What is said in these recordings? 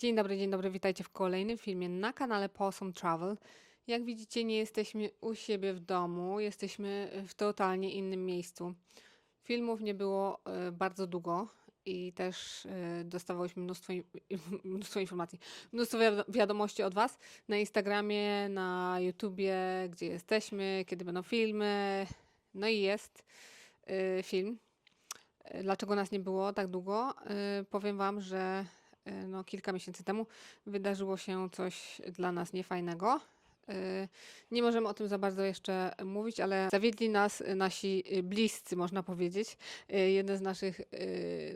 Dzień dobry, dzień dobry, witajcie w kolejnym filmie na kanale Possum Travel. Jak widzicie, nie jesteśmy u siebie w domu, jesteśmy w totalnie innym miejscu. Filmów nie było e, bardzo długo i też e, dostawałyśmy mnóstwo, mnóstwo informacji, mnóstwo wiado- wiadomości od Was na Instagramie, na YouTubie, gdzie jesteśmy, kiedy będą filmy. No i jest e, film. Dlaczego nas nie było tak długo? Powiem Wam, że no, kilka miesięcy temu wydarzyło się coś dla nas niefajnego. E, Nie możemy o tym za bardzo jeszcze mówić, ale zawiedli nas e, nasi bliscy, można powiedzieć. Jeden z naszych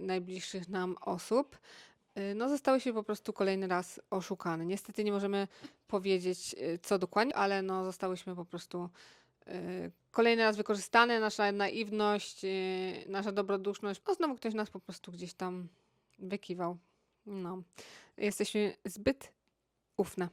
najbliższych nam osób. No, zostały się po prostu kolejny raz oszukane. Niestety nie możemy powiedzieć, co dokładnie, ale no, zostałyśmy po prostu kolejny raz wykorzystane, nasza naiwność, nasza dobroduszność. No, znowu ktoś nas po prostu gdzieś tam wykiwał. No, jesteśmy zbyt ufne.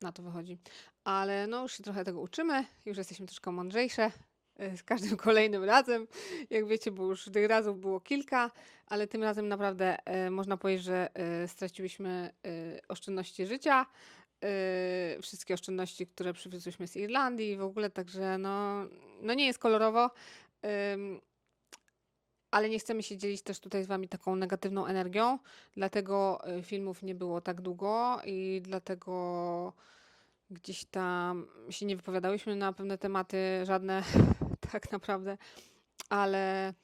Na to wychodzi. Ale no już się trochę tego uczymy, już jesteśmy troszkę mądrzejsze. e, Z każdym kolejnym razem, jak wiecie, bo już tych razów było kilka, ale tym razem naprawdę e, można powiedzieć, że e, straciłyśmy oszczędności życia, wszystkie oszczędności, które przywiozłyśmy z Irlandii i w ogóle, także no, no nie jest kolorowo. Ale nie chcemy się dzielić też tutaj z Wami taką negatywną energią, dlatego y, filmów nie było tak długo i dlatego gdzieś tam się nie wypowiadałyśmy na pewne tematy, żadne tak naprawdę, ale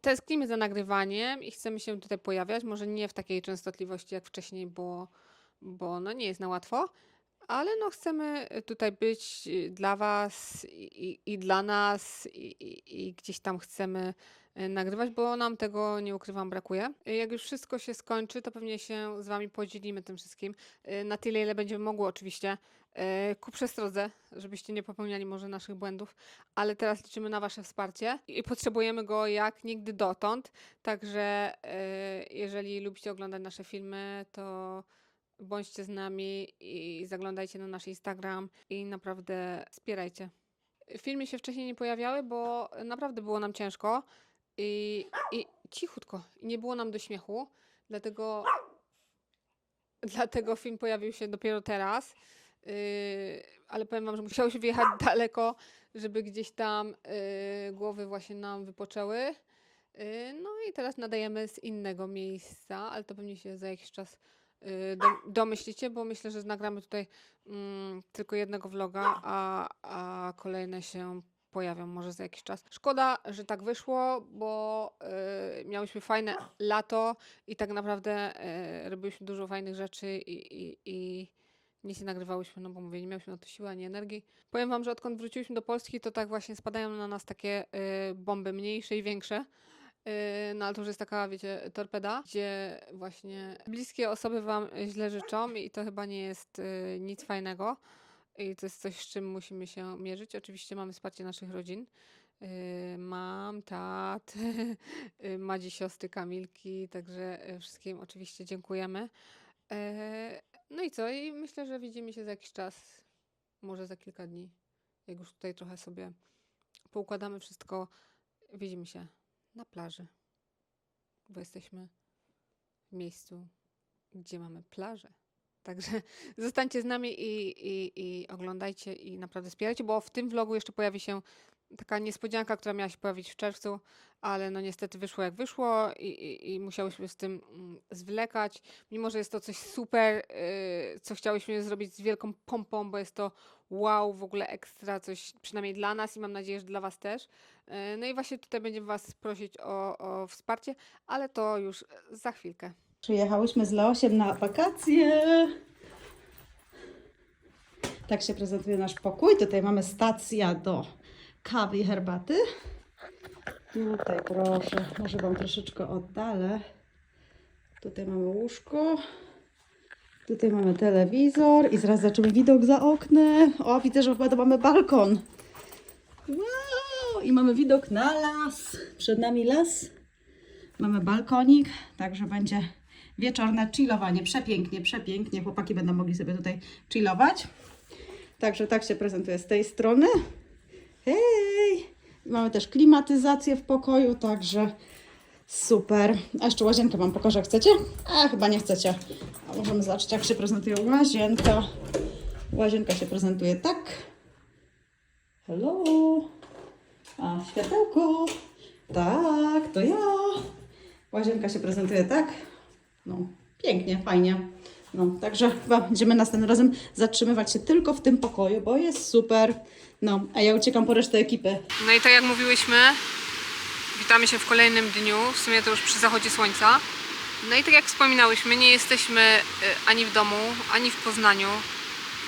tęsknimy za nagrywaniem i chcemy się tutaj pojawiać, może nie w takiej częstotliwości jak wcześniej, bo, bo no nie jest na łatwo, ale no chcemy tutaj być y, dla Was i, i, dla nas i, i, i gdzieś tam chcemy y, nagrywać, bo nam tego, nie ukrywam, brakuje. Y, Jak już wszystko się skończy, to pewnie się z Wami podzielimy tym wszystkim. y, Na tyle, ile będziemy mogły oczywiście. y, Ku przestrodze, żebyście nie popełniali może naszych błędów, ale teraz liczymy na Wasze wsparcie i potrzebujemy go jak nigdy dotąd. Także y, jeżeli lubicie oglądać nasze filmy, to bądźcie z nami i zaglądajcie na nasz Instagram i naprawdę wspierajcie. Filmy się wcześniej nie pojawiały, bo naprawdę było nam ciężko i, i cichutko, nie było nam do śmiechu, dlatego, dlatego film pojawił się dopiero teraz. Yy, ale powiem Wam, że musiałyśmy wyjechać daleko, żeby gdzieś tam yy, głowy właśnie nam wypoczęły. Yy, no i teraz nadajemy z innego miejsca, ale to pewnie się za jakiś czas domyślicie, bo myślę, że nagramy tutaj mm, tylko jednego vloga, a, a kolejne się pojawią może za jakiś czas. Szkoda, że tak wyszło, bo y, miałyśmy fajne lato i tak naprawdę y, robiliśmy dużo fajnych rzeczy i, i, i nic nie nagrywałyśmy, no bo mówię, nie miałyśmy na to siły ani energii. Powiem wam, że odkąd wróciłyśmy do Polski, to tak właśnie spadają na nas takie y, bomby mniejsze i większe. Yy, No ale to już jest taka, wiecie, torpeda, gdzie właśnie bliskie osoby wam źle życzą i to chyba nie jest yy, nic fajnego. I to jest coś, z czym musimy się mierzyć. Oczywiście mamy wsparcie naszych rodzin. Yy, Mam, tat, Madzi, siostry, Kamilki, także wszystkim oczywiście dziękujemy. No i co? I myślę, że widzimy się za jakiś czas, może za kilka dni, jak już tutaj trochę sobie poukładamy wszystko. Widzimy się na plaży, bo jesteśmy w miejscu, gdzie mamy plażę. Także zostańcie z nami i, i, i oglądajcie i naprawdę wspierajcie, bo w tym vlogu jeszcze pojawi się taka niespodzianka, która miała się pojawić w czerwcu, ale no niestety wyszło jak wyszło i, i, i musiałyśmy z tym mm, zwlekać. Mimo, że jest to coś super, yy, co chciałyśmy zrobić z wielką pompą, bo jest to wow, w ogóle ekstra, coś przynajmniej dla nas i mam nadzieję, że dla Was też. Yy, No i właśnie tutaj będziemy Was prosić o, o wsparcie, ale to już za chwilkę. Przyjechałyśmy z Leosiem na wakacje. Tak się prezentuje nasz pokój. Tutaj mamy stacja do kawy i herbaty. Tutaj proszę, może Wam troszeczkę oddalę. Tutaj mamy łóżko. Tutaj mamy telewizor i zaraz zobaczymy widok za oknem. O, widzę, że chyba to mamy balkon. Wow! I mamy widok na las. Przed nami las. Mamy balkonik, także będzie wieczorne chillowanie. Przepięknie, przepięknie. Chłopaki będą mogli sobie tutaj chillować. Także tak się prezentuje z tej strony. Hej! Mamy też klimatyzację w pokoju, także Super. A jeszcze łazienkę Wam pokażę. Chcecie? A, chyba nie chcecie. A możemy zobaczyć, jak się prezentuje łazienka. Łazienka się prezentuje tak. Hello. A, światełko. Tak, to ja. Łazienka się prezentuje tak. No, pięknie, fajnie. No, także chyba będziemy następnym razem zatrzymywać się tylko w tym pokoju, bo jest super. No, a ja uciekam po resztę ekipy. No i tak jak mówiłyśmy, witamy się w kolejnym dniu, w sumie to już przy zachodzie słońca. No i tak jak wspominałyśmy, nie jesteśmy y, ani w domu, ani w Poznaniu.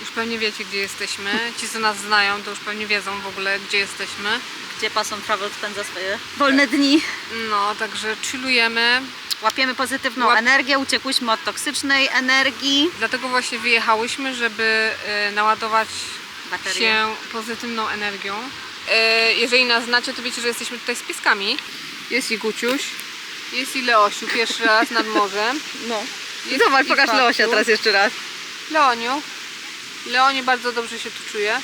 Już pewnie wiecie, gdzie jesteśmy. Ci, co nas znają, to już pewnie wiedzą w ogóle, gdzie jesteśmy. gdzie Passion Travel spędza swoje wolne dni. No, także chillujemy. Łapiemy pozytywną Łap- energię, uciekłyśmy od toksycznej energii. Dlatego właśnie wyjechałyśmy, żeby y, naładować Baterie. się pozytywną energią. Y, jeżeli nas znacie, to wiecie, że jesteśmy tutaj z pieskami. Jest i Guciuś, jest i Leosiu, pierwszy raz nad morzem. No. Jest Zobacz, i pokaż Fabciu. Leosia teraz jeszcze raz. Leoniu. Leonie bardzo dobrze się tu czuje.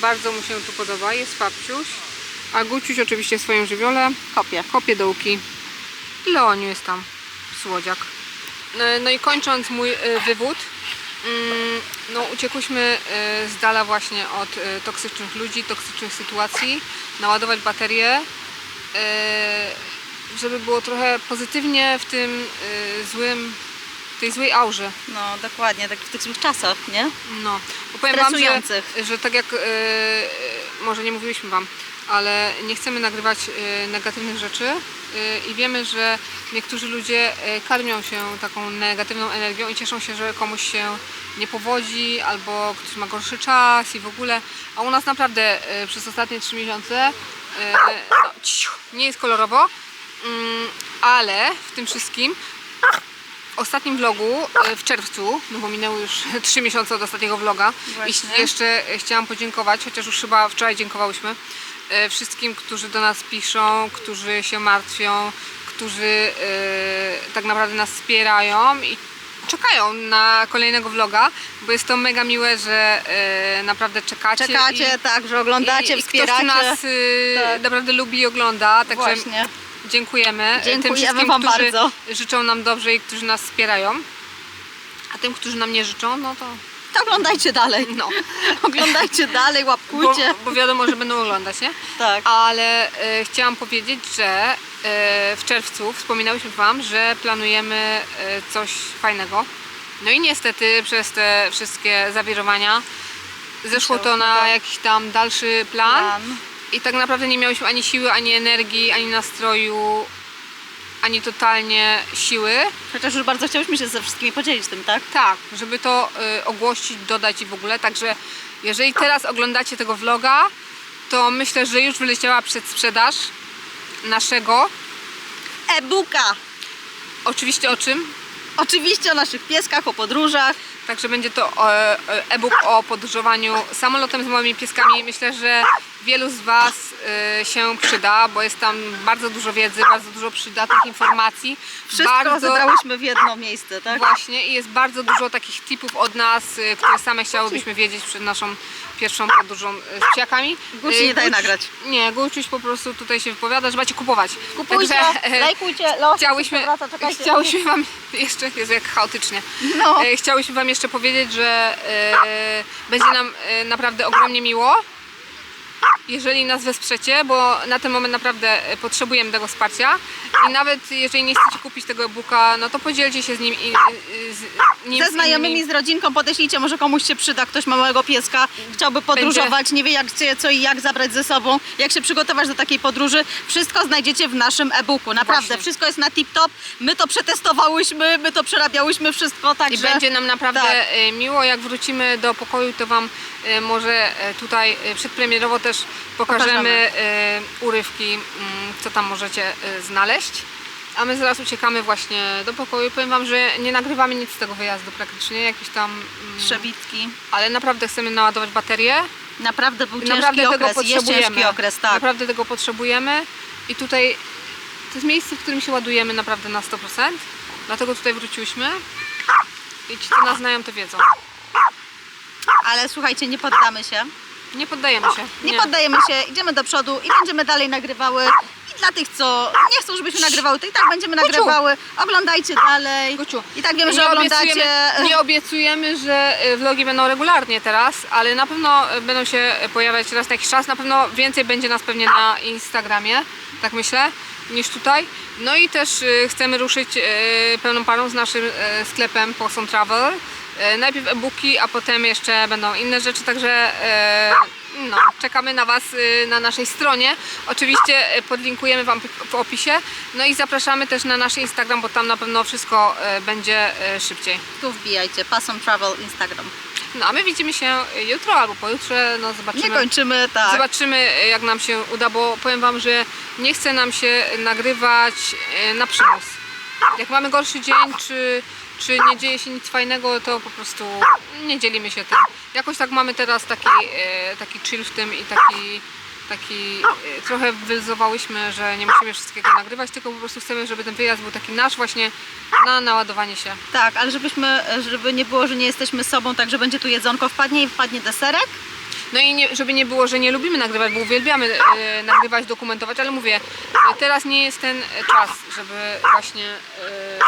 Bardzo mu się tu podoba. Jest Fabciuś. A Guciuś oczywiście w swoim żywiole Kopię. kopie dołki. Leoniu jest tam, słodziak. No, no i kończąc mój y, wywód, mm, no uciekłyśmy y, z dala właśnie od y, toksycznych ludzi, toksycznych sytuacji, naładować baterie, żeby było trochę pozytywnie w tym złym, tej złej aurze. No dokładnie, tak w tych złych czasach, nie? No, bo powiem wam, że, że tak jak y, y, może nie mówiliśmy wam, ale nie chcemy nagrywać y, negatywnych rzeczy y, i wiemy, że niektórzy ludzie y, karmią się taką negatywną energią i cieszą się, że komuś się nie powodzi albo ktoś ma gorszy czas i w ogóle, a u nas naprawdę y, przez ostatnie trzy miesiące y, no, ciu, nie jest kolorowo, mm, ale w tym wszystkim ostatnim vlogu e, w czerwcu, no bo minęły już 3 miesiące od ostatniego vloga Właśnie. i jeszcze chciałam podziękować, chociaż już chyba wczoraj dziękowałyśmy e, wszystkim, którzy do nas piszą, którzy się martwią, którzy e, tak naprawdę nas wspierają i czekają na kolejnego vloga, bo jest to mega miłe, że naprawdę czekacie. Czekacie, i, tak, że oglądacie, i, i wspieracie. Ktoś nas Tak. naprawdę lubi i ogląda, także Właśnie. Dziękujemy. e, tym Dziękujemy wszystkim, wam którzy bardzo. życzą nam dobrze i którzy nas wspierają. A tym, którzy nam nie życzą, no to To oglądajcie dalej. no. Oglądajcie dalej, Bo, łapkujcie. bo wiadomo, że będą oglądać, nie? Tak. Ale e, chciałam powiedzieć, że e, w czerwcu wspominałyśmy Wam, że planujemy e, coś fajnego. No i niestety przez te wszystkie zawirowania zeszło to na jakiś tam dalszy plan. Plan. I tak naprawdę nie miałyśmy ani siły, ani energii, ani nastroju, ani totalnie siły. Chociaż już bardzo chciałyśmy się ze wszystkimi podzielić tym, tak? Tak, żeby to y, ogłosić, dodać i w ogóle. Także jeżeli teraz oglądacie tego vloga, to myślę, że już wyleciała przedsprzedaż naszego. E-booka. Oczywiście o czym? Oczywiście o naszych pieskach, o podróżach. Także będzie to e, e, e-book o podróżowaniu samolotem z moimi pieskami. Myślę, że wielu z Was e, się przyda, bo jest tam bardzo dużo wiedzy, bardzo dużo przydatnych informacji. Wszystko bardzo, zebrałyśmy w jedno miejsce, tak? Właśnie i jest bardzo dużo takich tipów od nas, które same chciałybyśmy wiedzieć przed naszą pierwszą podróżą z psiakami. Guci nie daj nagrać. Nie, Guciuś po prostu tutaj się wypowiada, że macie kupować. Kupujcie, Także, lajkujcie, Leosia Chciałyśmy, wraca, chciałyśmy wam jeszcze, jest jak chaotycznie, No. Chciałyśmy wam jeszcze powiedzieć, że e, będzie nam e, naprawdę ogromnie miło, jeżeli nas wesprzecie, bo na ten moment naprawdę e, potrzebujemy tego wsparcia i nawet jeżeli nie chcecie kupić tego e-booka, no to podzielcie się z nim i z nim Ze znajomymi, z rodzinką podeślijcie, może komuś się przyda, ktoś ma małego pieska, chciałby podróżować, nie wie jak gdzie, co i jak zabrać ze sobą, jak się przygotować do takiej podróży. Wszystko znajdziecie w naszym e-booku, naprawdę, Właśnie. wszystko jest na tip-top. My to przetestowałyśmy, my to przerabiałyśmy wszystko, I także... będzie nam naprawdę tak. e, miło, jak wrócimy do pokoju, to Wam e, może tutaj przedpremierowo też pokażemy Pokażemy. e, urywki, mm, co tam możecie e, znaleźć. A my zaraz uciekamy właśnie do pokoju. Powiem Wam, że nie nagrywamy nic z tego wyjazdu praktycznie, jakiś tam... mm. Ale naprawdę chcemy naładować baterię. Naprawdę był ciężki naprawdę tego okres, jest potrzebujemy. ciężki okres, tak. Naprawdę tego potrzebujemy. I tutaj to jest miejsce, w którym się ładujemy naprawdę na 100%. Dlatego tutaj wróciłyśmy. I ci, co nas znają, to wiedzą. Ale słuchajcie, nie poddamy się. Nie poddajemy się. Nie, poddajemy się, idziemy do przodu i będziemy dalej nagrywały i Dla tych, co nie chcą, żebyśmy nagrywały, to i tak będziemy nagrywały. Oglądajcie dalej. Guciu, I tak wiemy, że nie oglądacie. obiecujemy, nie obiecujemy, że y, vlogi będą regularnie teraz, ale na pewno y, będą się pojawiać raz na jakiś czas. Na pewno więcej będzie nas pewnie na Instagramie, tak myślę, niż tutaj. No i też y, chcemy ruszyć pełną parą z naszym sklepem Possum Travel. Y, Najpierw e-booki, a potem jeszcze będą inne rzeczy, także y, no, czekamy na Was y, na naszej stronie. Oczywiście podlinkujemy Wam w opisie. No i zapraszamy też na nasz Instagram, bo tam na pewno wszystko będzie szybciej. Tu wbijajcie, Passon Travel Instagram. No a my widzimy się jutro albo pojutrze, no Nie zobaczymy. kończymy, tak. Zobaczymy jak nam się uda, bo powiem Wam, że nie chce nam się nagrywać e, na przymus. Jak mamy gorszy dzień, czy, czy nie dzieje się nic fajnego, to po prostu nie dzielimy się tym. Jakoś tak mamy teraz taki, e, taki chill w tym i taki, taki e, trochę wyluzowałyśmy, że nie musimy wszystkiego nagrywać, tylko po prostu chcemy, żeby ten wyjazd był taki nasz właśnie na naładowanie się. Tak, ale żebyśmy, żeby nie było, że nie jesteśmy sobą, także będzie tu jedzonko, wpadnie i wpadnie deserek. No i nie, żeby nie było, że nie lubimy nagrywać, bo uwielbiamy e, nagrywać, dokumentować, ale mówię, e, teraz nie jest ten czas, żeby właśnie. E,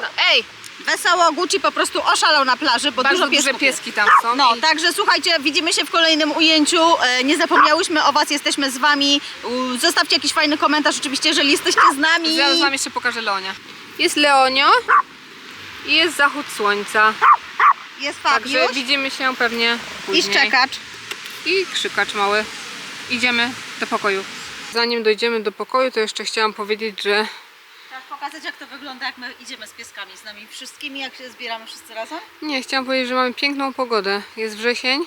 no, ej! Wesoło Guci po prostu oszalał na plaży, bo bardzo dużo duże piesków pieski tam są. No, i także słuchajcie, widzimy się w kolejnym ujęciu. E, Nie zapomniałyśmy o Was, jesteśmy z Wami. U, Zostawcie jakiś fajny komentarz, oczywiście, jeżeli jesteście z nami. Zaraz Wam jeszcze pokażę Leonia. Jest Leonio i jest zachód słońca. Jest Także Fabiusz widzimy się pewnie i później. szczekacz. I krzykacz mały. Idziemy do pokoju. Zanim dojdziemy do pokoju, to jeszcze chciałam powiedzieć, że pokazać, jak to wygląda, jak my idziemy z pieskami, z nami wszystkimi, jak się zbieramy wszyscy razem? Nie, chciałam powiedzieć, że mamy piękną pogodę. Jest wrzesień,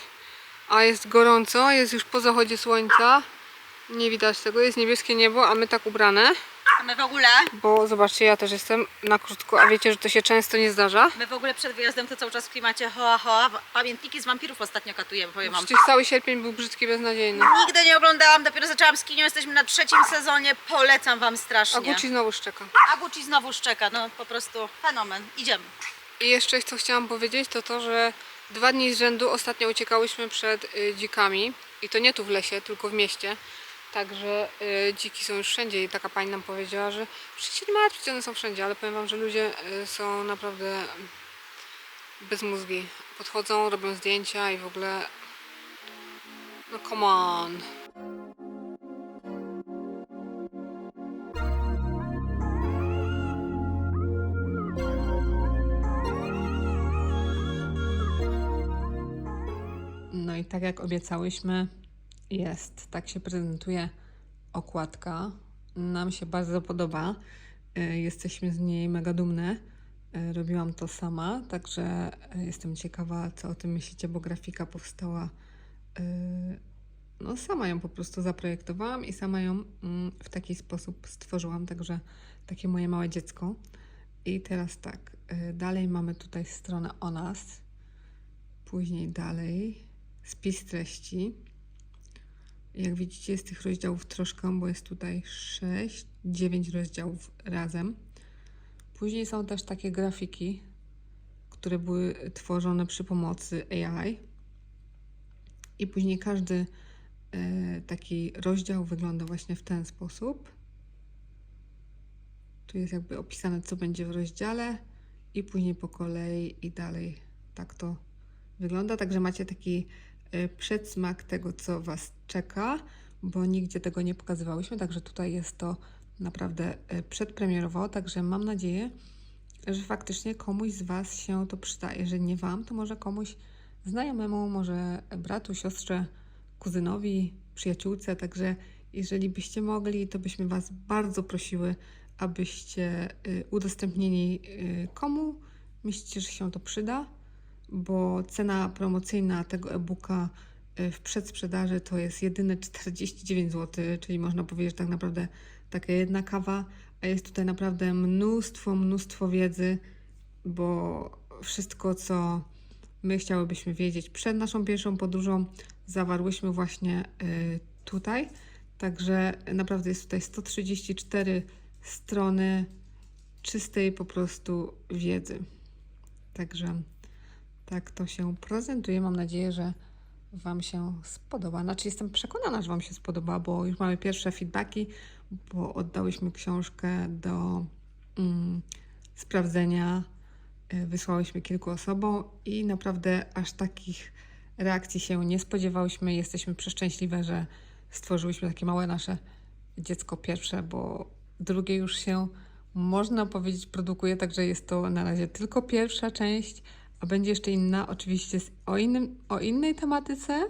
a jest gorąco, jest już po zachodzie słońca. Nie widać tego, jest niebieskie niebo, a my tak ubrane. A my w ogóle, Bo zobaczcie, ja też jestem na krótko, a wiecie, że to się często nie zdarza. my w ogóle przed wyjazdem to cały czas w klimacie hoa hoa. Pamiętniki z wampirów ostatnio katujemy, powiem wam. Przecież cały sierpień był brzydki, beznadziejny. Nigdy nie oglądałam, dopiero zaczęłam z kinią, jesteśmy na trzecim sezonie, polecam wam A strasznie. Gucci znowu szczeka. A Gucci znowu szczeka, no po prostu fenomen. Idziemy. I jeszcze co chciałam powiedzieć, to to, że dwa dni z rzędu ostatnio uciekałyśmy przed y, dzikami. I to nie tu w lesie, tylko w mieście. Także y, dziki są już wszędzie i taka pani nam powiedziała, że przecież się nie martwcie, one są wszędzie, ale powiem wam, że ludzie y, są naprawdę bez mózgi. Podchodzą, robią zdjęcia i w ogóle... No come on. No i tak jak obiecałyśmy, jest. Tak się prezentuje okładka. Nam się bardzo podoba. Y, Jesteśmy z niej mega dumne. Y, Robiłam to sama, także y, jestem ciekawa, co o tym myślicie, bo grafika powstała. No, sama ją po prostu zaprojektowałam i sama ją mm, w taki sposób stworzyłam, także takie moje małe dziecko. I teraz tak, dalej mamy tutaj stronę o nas. Później dalej spis treści. Jak widzicie, jest tych rozdziałów troszkę, bo jest tutaj 6, 9 rozdziałów razem. Później są też takie grafiki, które były tworzone przy pomocy AI. I później każdy e, taki rozdział wygląda właśnie w ten sposób. Tu jest jakby opisane, co będzie w rozdziale, i później po kolei i dalej tak to wygląda. Także macie taki przedsmak tego, co Was czeka, bo nigdzie tego nie pokazywałyśmy, także tutaj jest to naprawdę y, przedpremierowo, także mam nadzieję, że faktycznie komuś z Was się to przyda. Jeżeli nie Wam, to może komuś znajomemu, może bratu, siostrze, kuzynowi, przyjaciółce, także jeżeli byście mogli, to byśmy Was bardzo prosiły, abyście y, udostępnili y, komu myślicie, że się to przyda bo cena promocyjna tego e-booka y, w przedsprzedaży to jest jedyne 49 zł, czyli można powiedzieć, że tak naprawdę taka jedna kawa, a jest tutaj naprawdę mnóstwo, mnóstwo wiedzy, bo wszystko, co my chciałybyśmy wiedzieć przed naszą pierwszą podróżą, zawarłyśmy właśnie y, tutaj. Także naprawdę jest tutaj 134 strony czystej po prostu wiedzy. Także tak to się prezentuje. Mam nadzieję, że Wam się spodoba. Znaczy, jestem przekonana, że Wam się spodoba, bo już mamy pierwsze feedbacki, bo oddałyśmy książkę do mm, sprawdzenia. y, Wysłałyśmy kilku osobom i naprawdę aż takich reakcji się nie spodziewałyśmy. Jesteśmy przeszczęśliwe, że stworzyłyśmy takie małe nasze dziecko pierwsze, bo drugie już się można powiedzieć produkuje, także jest to na razie tylko pierwsza część, a będzie jeszcze inna, oczywiście z- o, innym, o innej tematyce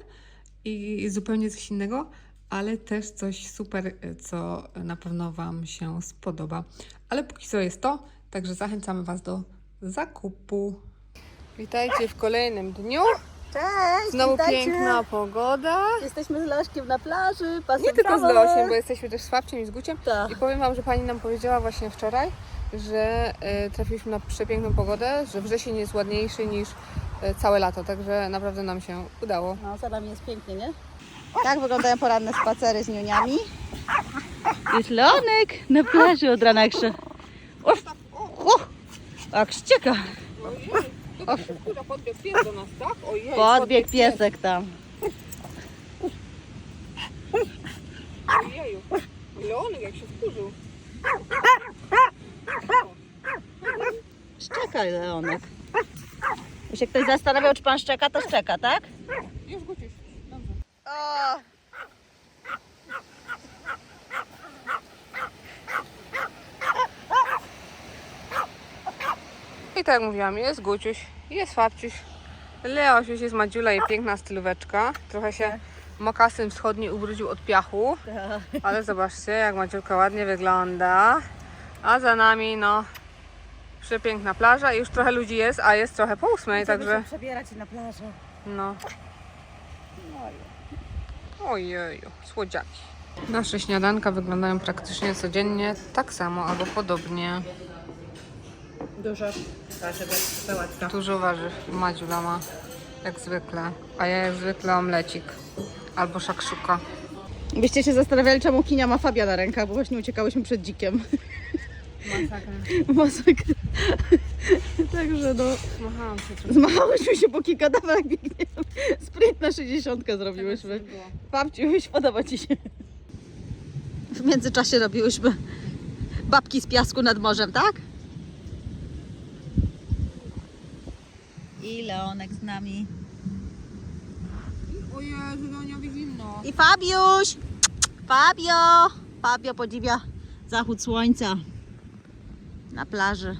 i zupełnie coś innego, ale też coś super, y, co na pewno Wam się spodoba. Ale póki co jest to, także zachęcamy Was do zakupu. Witajcie w kolejnym dniu. Cześć! Znowu piękna pogoda. Jesteśmy z Leszkiem na plaży, pasem Nie tylko z Leosiem, bo jesteśmy też z Fabciem i z Guciem. Tak. I powiem Wam, że Pani nam powiedziała właśnie wczoraj, że e, trafiliśmy na przepiękną pogodę, że wrzesień jest ładniejszy niż e, całe lato, także naprawdę nam się udało. No, za nami jest pięknie, nie? Tak wyglądają poranne spacery z niuniami. Jest Leonek na plaży od rana jeszcze. Uf, uf, jak ścieka. Podbiegł pies do nas, tak? Ojej, piesek tam. Ojeju. Leonek jak się wkurzył. Szczeka Leonek. Jeśli się ktoś zastanawiał, czy pan szczeka, to szczeka, tak? Już Guciuś, dobrze. O, I tak jak mówiłam, jest Guciuś, jest Fabciuś, Leosiuś, jest Madziula i piękna stylóweczka. Trochę się mokasyn wschodni ubrudził od piachu. Ale zobaczcie, jak Maciulka ładnie wygląda. A za nami, no, przepiękna plaża. I już trochę ludzi jest, a jest trochę po ósmej, także, przebierać na plażę. no. Ojeju, słodziaki. Nasze śniadanka wyglądają praktycznie codziennie tak samo albo podobnie. Dużo. Sałatka. Dużo warzyw Madziula ma, jak zwykle. A ja jak zwykle omlecik albo szakszuka. Byście się zastanawiali, czemu Kinia ma Fabia na rękach, bo właśnie uciekałyśmy przed dzikiem. Masakra. Także no, Zmachałam się trochę. zmachałyśmy się po kilka dawek, biegniemy. Sprint na 60 zrobiłyśmy. Babciuś, podoba Ci się? W międzyczasie robiłyśmy babki z piasku nad morzem, tak? I Leonek z nami. O Jezu, no nie zimno. I Fabiuś! Fabio! Fabio podziwia zachód słońca na plaży.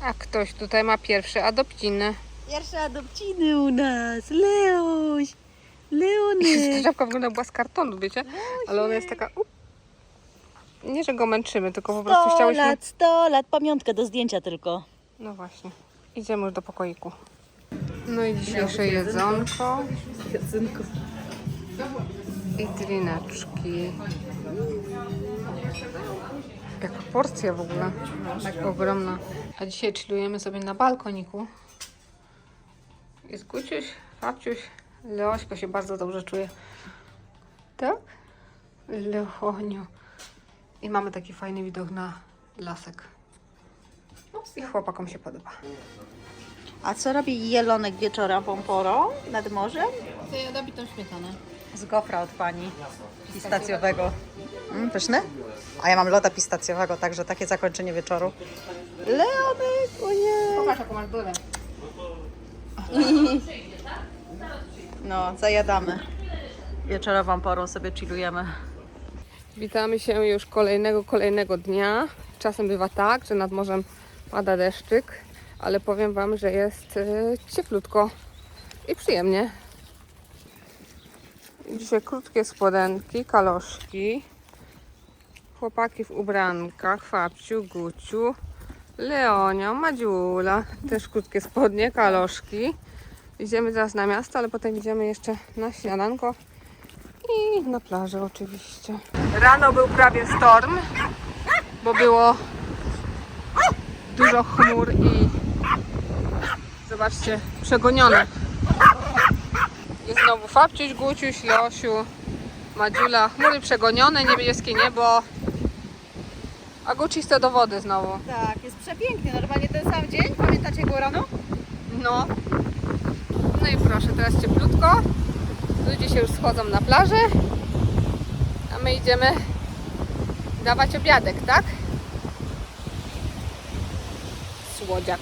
A ktoś tutaj ma pierwsze adopciny. Pierwsze adopciny u nas. Leoś! Ta Leonek! żabka wygląda była z kartonu, wiecie? Ale ona jest taka... Up. Nie, że go męczymy, tylko po prostu 100 chciałyśmy... lat, 100 lat, pamiątkę do zdjęcia tylko. No właśnie. Idziemy już do pokoiku. No i dzisiejsze jedzonko. I drineczki. Jaka porcja w ogóle. Tak ogromna. A dzisiaj chillujemy sobie na balkoniku. Jest Guciuś, Fabciuś. Leośko się bardzo dobrze czuje. Tak? Leonio. I mamy taki fajny widok na lasek. I chłopakom się podoba. A co robi jelonek wieczorową porą nad morzem? To ja dobitą śmietanę. Z gofra od pani pistacjowego. Mm, pyszny? A ja mam loda pistacjowego, także takie zakończenie wieczoru. Leonek, ojej! Popatrz jaką masz dole. No, zajadamy. Wieczorową porą sobie chillujemy. Witamy się już kolejnego, kolejnego dnia. Czasem bywa tak, że nad morzem pada deszczyk, ale powiem Wam, że jest e, cieplutko i przyjemnie. Dzisiaj krótkie spodenki, kaloszki. Chłopaki w ubrankach, Fabciu, Guciu, Leonio, Madziula. Też krótkie spodnie, kaloszki. Idziemy teraz na miasto, ale potem idziemy jeszcze na śniadanko i na plażę oczywiście. Rano był prawie storm, bo było dużo chmur i zobaczcie, przegonione. Jest znowu Fabciuś, Guciuś, Leosiu, Madziula. Chmury przegonione, niebieskie niebo. A Guci chce do wody znowu. Tak, jest przepięknie. Normalnie ten sam dzień. Pamiętacie go rano? No. No i proszę, teraz cieplutko. Ludzie się już schodzą na plażę, a my idziemy dawać obiadek, tak? Słodziak.